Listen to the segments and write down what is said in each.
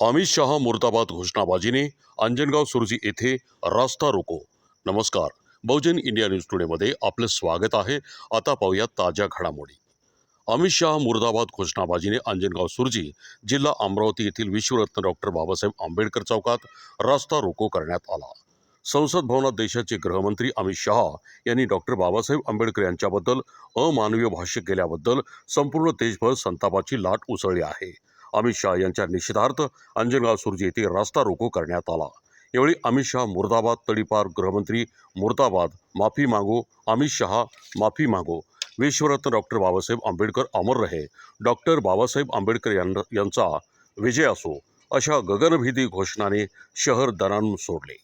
अमित शहा मुर्दाबाद घोषणाबाजीने अंजनगाव सुरजी येथे रास्ता रोको. नमस्कार. बहुजन इंडिया न्यूज टुडेमध्ये आपलं स्वागत आहे. आता पाहूया ताज्या घडामोडी. अमित शहा मुर्दाबाद घोषणाबाजीने अंजनगाव सुरजी जिल्हा अमरावती येथील विश्वरत्न डॉक्टर बाबासाहेब आंबेडकर चौकात रास्ता रोको करण्यात आला. संसद भवनात देशाचे गृहमंत्री अमित शहा यांनी डॉक्टर बाबासाहेब आंबेडकर यांच्याबद्दल अमानवीय भाष्य केल्याबद्दल संपूर्ण देशभर संतापाची लाट उसळली आहे. अमित शहा यांच्या निषेधार्थ अंजनगाव सुर्जी येथे रास्ता रोको करण्यात आला. यावेळी अमित शहा मुर्दाबाद तडीपार गृहमंत्री मुर्दाबाद माफी मागो अमित शहा माफी मागो. विश्वरत्न डॉक्टर बाबासाहेब आंबेडकर अमर रहे. डॉक्टर बाबासाहेब आंबेडकर यांना यांचा विजय असो अशा गगनभेदी घोषणाने शहर दणाणून सोडले.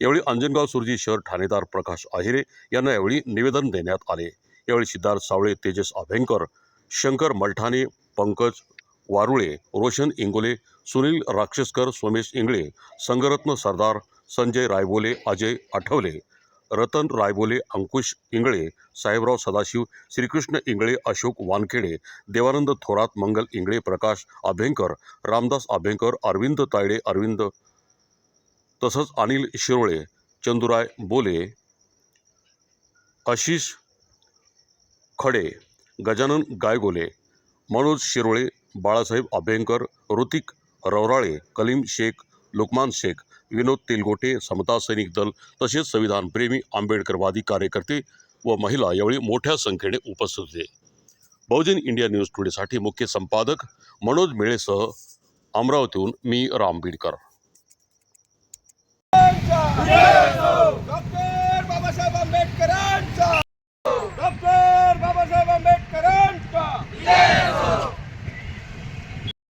यावेळी अंजनगाव सुरजी शहर ठाणेदार प्रकाश आहिरे यांना यावेळी निवेदन देण्यात आले. यावेळी सिद्धार्थ सावळे तेजस अभ्यंकर शंकर मलठाणे पंकज वारुळे रोशन इंगोले सुनील राक्षसकर सोमेश इंगळे संगरत्न सरदार संजय रायबोले अजय आठवले रतन रायबोले अंकुश इंगळे साहेबराव सदाशिव श्रीकृष्ण इंगळे अशोक वानखेडे देवानंद थोरात मंगल इंगळे प्रकाश अभ्यंकर रामदास अभ्यंकर अरविंद तायडे अरविंद तसंच अनिल शिरोळे चंदुराय बोले आशिष खडे गजानन गायगोले मनोज शिरोळे बाळासाहेब अभ्यंकर ऋतिक रवराळे कलीम शेख लुकमान शेख विनोद तेलगोटे समता सैनिक दल तसेच संविधानप्रेमी आंबेडकरवादी कार्यकर्ते व महिला यावेळी मोठ्या संख्येने उपस्थित होते. बहुजन इंडिया न्यूज टुडेसाठी मुख्य संपादक मनोज मेळेसह अमरावतीहून मी राम बीडकर